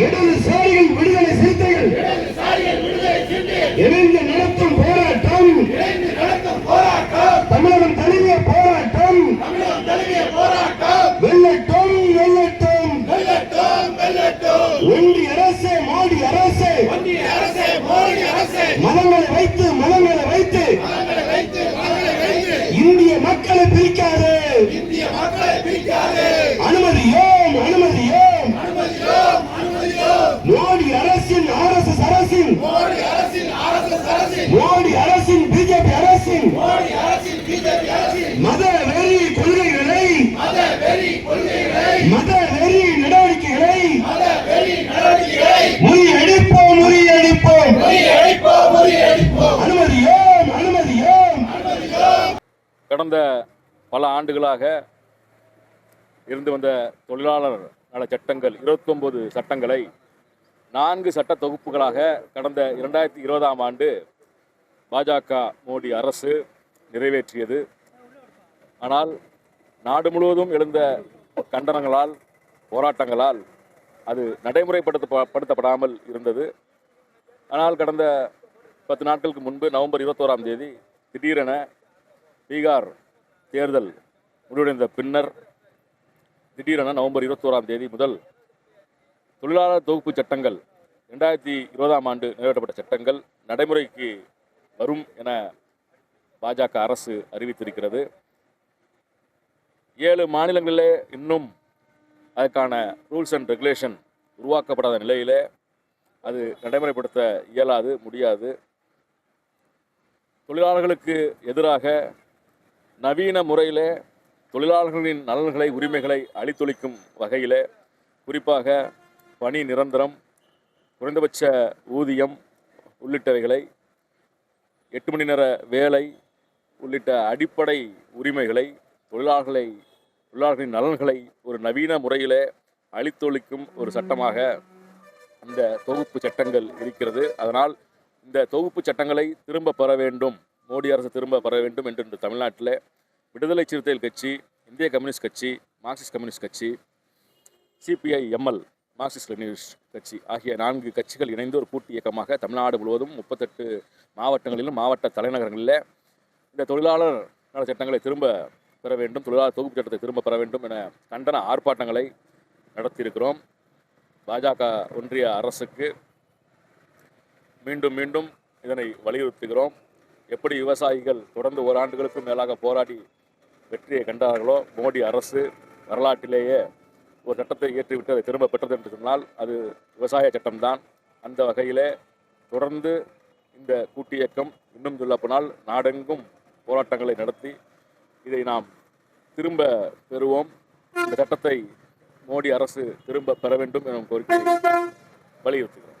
சாதிகள் விடுதலை சிறுத்தைகள் இணைந்து நடத்தும் போராட்டம். தமிழகம் தழுவிய போராட்டம். வெள்ளட்டும் வெள்ளட்டும் ஒன்றிய அரசு மோடி அரசு. மதங்களை வைத்து மோடி அரசின் பிஜேபி அரசின் மத வெறி கொள்கைகளை மத வெறி நடவடிக்கைகளை முறியடிப்போம் முறியடிப்போம் அனுமதியோம் அனுமதியோம். கடந்த பல ஆண்டுகளாக இருந்து வந்த தொழிலாளர் நல சட்டங்கள் 29 சட்டங்களை நான்கு சட்ட தொகுப்புகளாக கடந்த இரண்டாயிரத்தி இருபதாம் ஆண்டு பாஜக மோடி அரசு நிறைவேற்றியது. ஆனால் நாடு முழுவதும் எழுந்த கண்டனங்களால் போராட்டங்களால் அது நடைமுறைப்படுத்த படுத்தப்படாமல் இருந்தது. ஆனால் கடந்த பத்து நாட்களுக்கு முன்பு நவம்பர் இருபத்தோராம் தேதி திடீரென பீகார் தேர்தல் முடிவடைந்த பின்னர் திடீரென நவம்பர் இருபத்தோராம் தேதி முதல் தொழிலாளர் தொகுப்பு சட்டங்கள் ரெண்டாயிரத்தி இருபதாம் ஆண்டு நிறைவேற்றப்பட்ட சட்டங்கள் நடைமுறைக்கு வரும் என பாஜக அரசு அறிவித்திருக்கிறது. ஏழு மாநிலங்களிலே இன்னும் அதற்கான ரூல்ஸ் அண்ட் ரெகுலேஷன் உருவாக்கப்படாத நிலையிலே அது நடைமுறைப்படுத்த இயலாது முடியாது. தொழிலாளர்களுக்கு எதிராக நவீன முறையிலே தொழிலாளர்களின் நலன்களை உரிமைகளை அழித்தொழிக்கும் வகையிலே குறிப்பாக பணி நிரந்தரம் குறைந்தபட்ச ஊதியம் உள்ளிட்டவைகளை எட்டு மணி நேர வேலை உள்ளிட்ட அடிப்படை உரிமைகளை தொழிலாளர்களை தொழிலாளர்களின் நலன்களை ஒரு நவீன முறையில் அழித்தொழிக்கும் ஒரு சட்டமாக இந்த தொகுப்பு சட்டங்கள் இருக்கிறது. அதனால் இந்த தொகுப்பு சட்டங்களை திரும்ப பெற வேண்டும். மோடி அரசு திரும்ப பெற வேண்டும் என்று இந்த தமிழ்நாட்டில் விடுதலை சிறுத்தைகள் கட்சி இந்திய கம்யூனிஸ்ட் கட்சி மார்க்சிஸ்ட் கம்யூனிஸ்ட் கட்சி சிபிஐ எம்எல் மார்க்சிஸ்ட் கம்யூனிஸ்ட் கட்சி ஆகிய நான்கு கட்சிகள் இணைந்து ஒரு கூட்டு இயக்கமாக தமிழ்நாடு முழுவதும் முப்பத்தெட்டு மாவட்டங்களிலும் மாவட்ட தலைநகரங்களில் இந்த தொழிலாளர் நல சட்டங்களை திரும்ப பெற வேண்டும் தொழிலாளர் தொகுப்பு சட்டத்தை திரும்ப பெற வேண்டும் என கண்டன ஆர்ப்பாட்டங்களை நடத்தியிருக்கிறோம். பாஜக ஒன்றிய அரசுக்கு மீண்டும் மீண்டும் இதனை வலியுறுத்துகிறோம். எப்படி விவசாயிகள் தொடர்ந்து ஓராண்டுகளுக்கும் மேலாக போராடி வெற்றியை கண்டார்களோ மோடி அரசு வரலாற்றிலேயே ஒரு சட்டத்தை இயற்றிவிட்டு அதை திரும்ப பெற்றது என்று சொன்னால் அது விவசாய சட்டம்தான். அந்த வகையிலே தொடர்ந்து இந்த கூட்டு இயக்கம் இன்னும் சொல்லப்போனால் நாடெங்கும் போராட்டங்களை நடத்தி இதை நாம் திரும்ப பெறுவோம். இந்த சட்டத்தை மோடி அரசு திரும்ப பெற வேண்டும் எனும் கோரிக்கை வலியுறுத்துகிறோம்.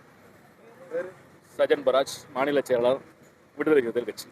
சஜன் பராஜ் மாநில செயலாளர் விடுதலை சிறுத்தைகள் கட்சி.